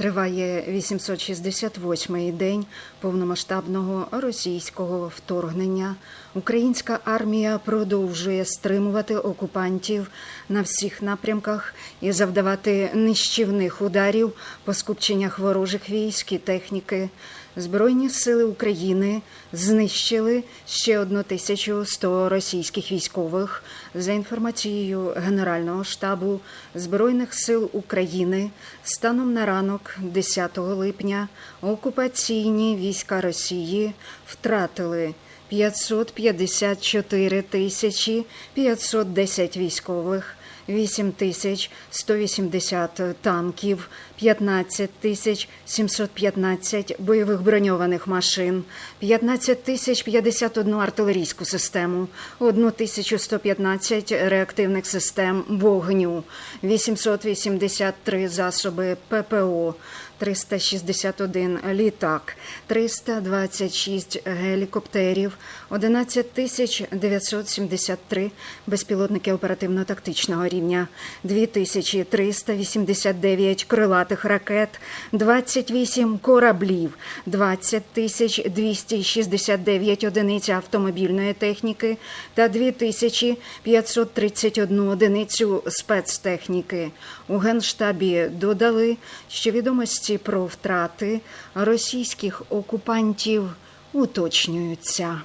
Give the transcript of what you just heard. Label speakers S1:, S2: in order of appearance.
S1: Триває 868-й день повномасштабного російського вторгнення. Українська армія продовжує стримувати окупантів на всіх напрямках і завдавати нищівних ударів по скупченнях ворожих військ і техніки. Збройні сили України знищили ще 1100 російських військових. За інформацією Генерального штабу Збройних сил України, станом на ранок 10 липня окупаційні війська Росії втратили 554 тисячі 510 військових, 8 тисяч 180 танків, 15 тисяч 715 бойових броньованих машин, 15 тисяч 51 артилерійську систему, 1 тисячу 115 реактивних систем вогню, 883 засоби ППО, 361 літак, 326 гелікоптерів, 11 тисяч 973 безпілотники оперативно-тактичного рівня, 2389 крилатих ракет, 28 кораблів, 20 тисяч 269 одиниць автомобільної техніки та 2531 одиницю спецтехніки. У Генштабі додали, що відомості про втрати російських окупантів уточнюються.